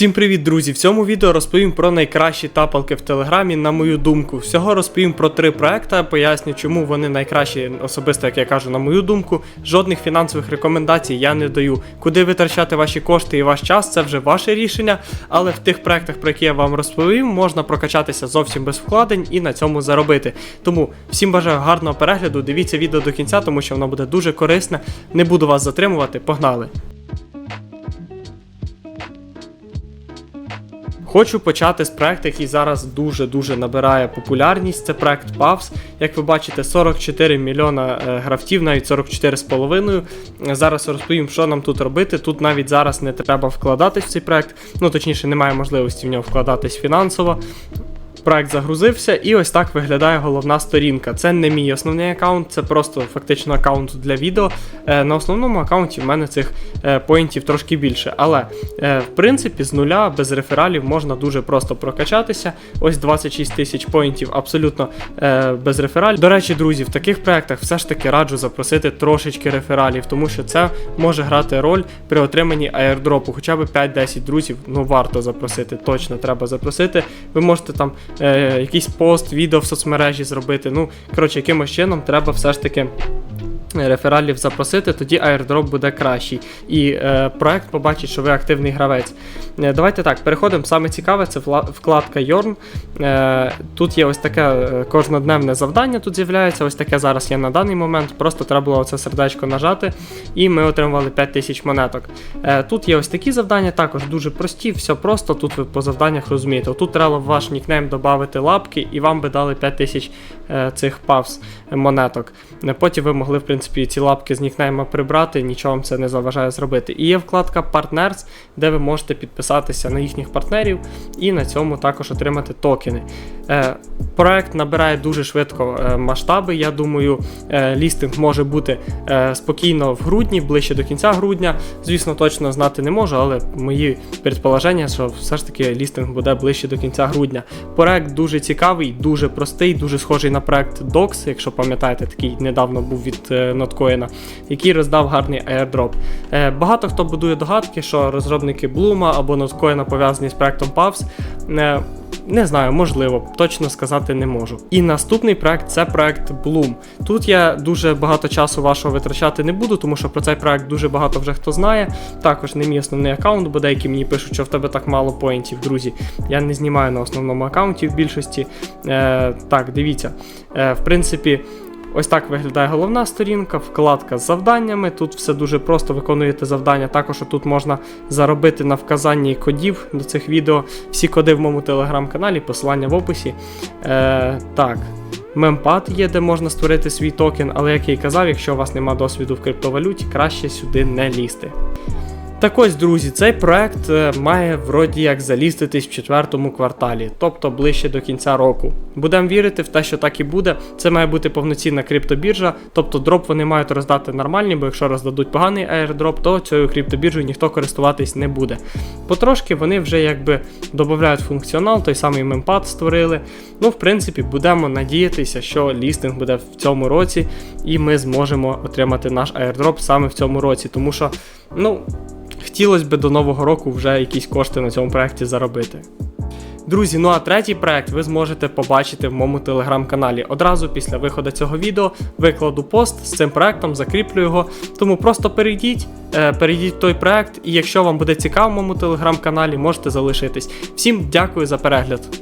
Всім привіт, друзі! В цьому відео розповім про найкращі тапалки в Телеграмі, на мою думку. Всього розповім про три проекти, поясню, чому вони найкращі, особисто, як я кажу, на мою думку. Жодних фінансових рекомендацій я не даю. Куди витрачати ваші кошти і ваш час, це вже ваше рішення. Але в тих проектах, про які я вам розповім, можна прокачатися зовсім без вкладень і на цьому заробити. Тому всім бажаю гарного перегляду. Дивіться відео до кінця, тому що воно буде дуже корисне. Не буду вас затримувати. Погнали! Хочу почати з проекту, який зараз дуже-дуже набирає популярність. Це проект PAVS. Як ви бачите, 44 мільйона е, гравців, навіть 44,5. Зараз розповім, що нам тут робити. Тут навіть зараз не треба вкладатись в цей проект. Ну точніше, немає можливості в нього вкладатись фінансово. Проект загрузився, і ось так виглядає головна сторінка. Це не мій основний аккаунт, це просто фактично аккаунт для відео. Е, на основному аккаунті в мене цих е, поінтів трошки більше. Але е, в принципі з нуля без рефералів можна дуже просто прокачатися. Ось 26 тисяч поінтів абсолютно без рефералів. До речі, друзі, в таких проектах все ж таки раджу запросити трошечки рефералів, тому що це може грати роль при отриманні аірдропу. Хоча б 5-10 друзів, ну варто запросити, точно треба запросити. Ви можете там е, якийсь пост, відео в соцмережі зробити. Ну, коротше, якимось чином треба все ж таки. Рефералів запросити, тоді airdrop буде кращий. І е, проект побачить, що ви активний гравець. Е, давайте так, переходимо. Саме цікаве, це вкладка Yorn. Е, тут є ось таке е, кожнодневне завдання, тут з'являється. Ось таке зараз є на даний момент. Просто треба було це сердечко нажати, і ми отримували 5000 монеток. Е, тут є ось такі завдання, також дуже прості, все просто. Тут ви по завданнях розумієте. Тут треба в ваш нікнейм додати лапки, і вам би дали 5000 е, цих павс монеток. Е, Потім ви могли, в принципі, ці лапки з нікнейма прибрати, нічого вам це не заважає зробити. І є вкладка Partners, де ви можете підписатися на їхніх партнерів і на цьому також отримати токени. Е, проект набирає дуже швидко е, масштаби. Я думаю, е, лістинг може бути спокійно в грудні, ближче до кінця грудня. Звісно, точно знати не можу, але мої предположення, що все ж таки лістинг буде ближче до кінця грудня. Проект дуже цікавий, дуже простий, дуже схожий на проект Dox, якщо пам'ятаєте, такий недавно був від Notcoin, який роздав гарний airdrop. Багато хто будує догадки, що розробники Bloom або Notcoin пов'язані з проектом PAVS. Не знаю, можливо, точно сказати не можу. І наступний проект це проект Bloom. Тут я дуже багато часу вашого витрачати не буду, тому що про цей проект дуже багато вже хто знає. Також не мій основний аккаунт, бо деякі мені пишуть, що в тебе так мало поінтів, друзі. Я не знімаю на основному аккаунті в більшості. Е, так, дивіться. Е, в принципі. Ось так виглядає головна сторінка, вкладка з завданнями. Тут все дуже просто виконуєте завдання. Також тут можна заробити на вказанні кодів до цих відео. Всі коди в моєму телеграм-каналі, посилання в описі. Е, так. Мемпад є, де можна створити свій токен, але як я й казав, якщо у вас немає досвіду в криптовалюті, краще сюди не лізти. Так ось, друзі, цей проект е, має вроді як заліститись в четвертому кварталі, тобто ближче до кінця року. Будемо вірити в те, що так і буде. Це має бути повноцінна криптобіржа, тобто дроп вони мають роздати нормальні, бо якщо роздадуть поганий airdrop, то цією криптобіржею ніхто користуватись не буде. Потрошки вони вже якби додають функціонал, той самий мемпад створили. Ну, в принципі, будемо надіятися, що лістинг буде в цьому році, і ми зможемо отримати наш airdrop саме в цьому році, тому що, ну. Хотілося б до нового року вже якісь кошти на цьому проєкті заробити. Друзі, ну а третій проект ви зможете побачити в моєму телеграм-каналі. Одразу після виходу цього відео викладу пост з цим проектом, закріплю його. Тому просто перейдіть, е, перейдіть в той проект, і якщо вам буде цікаво в моєму телеграм-каналі, можете залишитись. Всім дякую за перегляд.